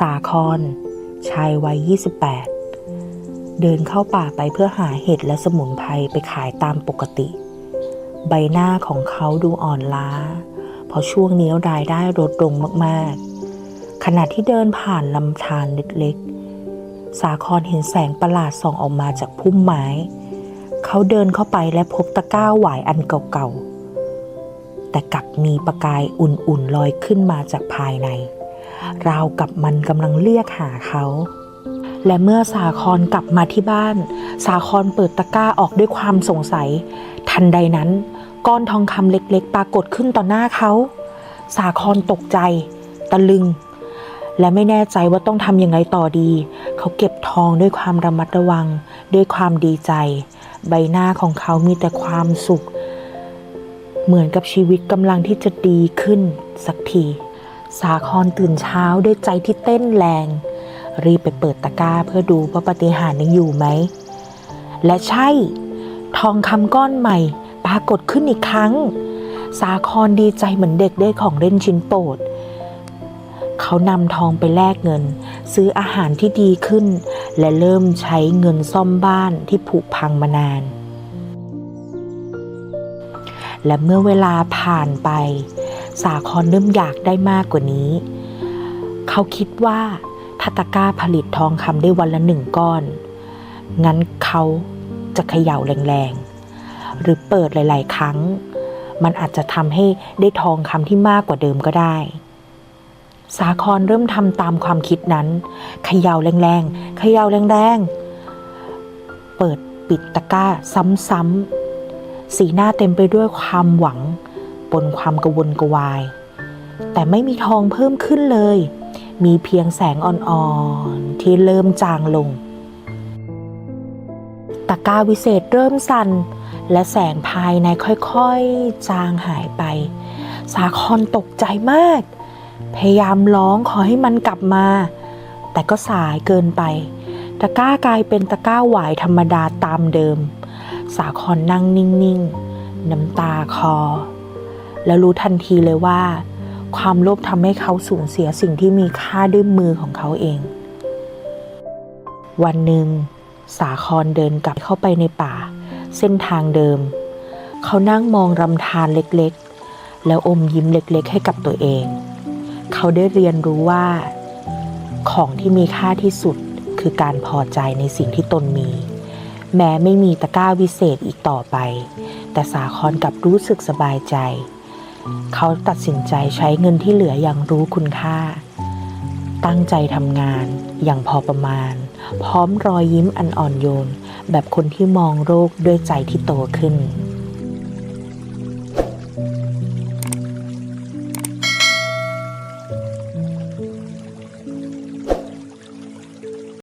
สาคอนชายวัย 28 เดินเข้าป่าไปเพื่อหาเห็ดและสมุนไพรไปขายตามปกติ ใบหน้าของเขาดูอ่อนล้า เพราะช่วงนี้รายได้ลดลงมากๆ ขณะที่เดินผ่านลำธารเล็กๆ สาครเห็นแสงประหลาดส่องออกมาจากพุ่มไม้ เขาเดินเข้าไปและพบตะกร้าหวายอันเก่าๆ แต่กลับมีประกายอุ่นๆลอยขึ้นมาจากภายใน ราวกับมันกำลังเรียกหาเขา และเมื่อสาครกลับมาที่บ้าน สาครเปิดตะกร้าออกด้วยความสงสัย ทันใดนั้นก้อนทองคำเล็กๆ ปรากฏขึ้นต่อหน้าเขา สาครตกใจ ตะลึง และไม่แน่ใจว่าต้องทำยังไงต่อดี เขาเก็บทองด้วยความระมัดระวัง ด้วยความดีใจ ใบหน้าของเขามีแต่ความสุข เหมือนกับชีวิตกำลังที่จะดีขึ้นสักที สาครตื่นเช้าด้วยใจที่เต้นแรง รีบไปเปิดตะกร้าเพื่อดูว่าปฏิหารย์ยังอยู่ไหม และใช่ ทองคำก้อนใหม่ ปรากฏขึ้นอีกครั้ง สาครดีใจเหมือนเด็กได้ของเล่นชิ้นโปรด เขานำทองไปแลกเงิน ซื้ออาหารที่ดีขึ้น และเริ่มใช้เงินซ่อมบ้านที่ผุพังมานาน และเมื่อเวลาผ่านไป สาครเริ่มอยากได้มากกว่านี้ เขาคิดว่าถ้าตะก้าผลิตทองคำได้วันละหนึ่งก้อน งั้นเขาจะเขย่าแรงๆ หรือเปิดหลาย ๆ ครั้ง มันอาจจะทำให้ได้ทองคำที่มากกว่าเดิมก็ได้ สาครเริ่มทำตามความคิดนั้นเขย่าแรงๆเขย่าแรงๆ เปิดปิดตะกร้าซ้ำๆสีหน้าเต็มไปด้วยความหวัง ปนความกระวนกระวาย แต่ไม่มีทองเพิ่มขึ้นเลย มีเพียงแสงอ่อนๆที่เริ่มจางลง ตะกร้าวิเศษเริ่มสั่นและแสงภายในค่อยๆ จางหายไป สาครตกใจมาก พยายามร้องขอให้มันกลับมา แต่ก็สายเกินไป ตะกร้ากลายเป็นตะกร้าหวายธรรมดาตามเดิม สาครนั่งนิ่งๆ น้ำตาคอ แล้วรู้ทันทีเลยว่า ความโลภทำให้เขาสูญเสียสิ่งที่มีค่าด้วยมือของเขาเอง วันหนึ่ง สาครเดินกลับเข้าไปในป่า เส้นทางเดิม เขานั่งมองรำธารเล็กๆ แล้วอมยิ้มเล็กๆ ให้กับตัวเอง เขาได้เรียนรู้ว่า ของที่มีค่าที่สุดคือการพอใจในสิ่งที่ตนมี แม้ไม่มีตะกร้าวิเศษอีกต่อไป แต่สาครกลับรู้สึกสบายใจ เขาตัดสินใจใช้เงินที่เหลืออย่างรู้คุณค่า ตั้งใจทำงานอย่างพอประมาณ พร้อมรอยยิ้มอันอ่อนโยน แบบคนที่มองโลกด้วยใจที่โตขึ้น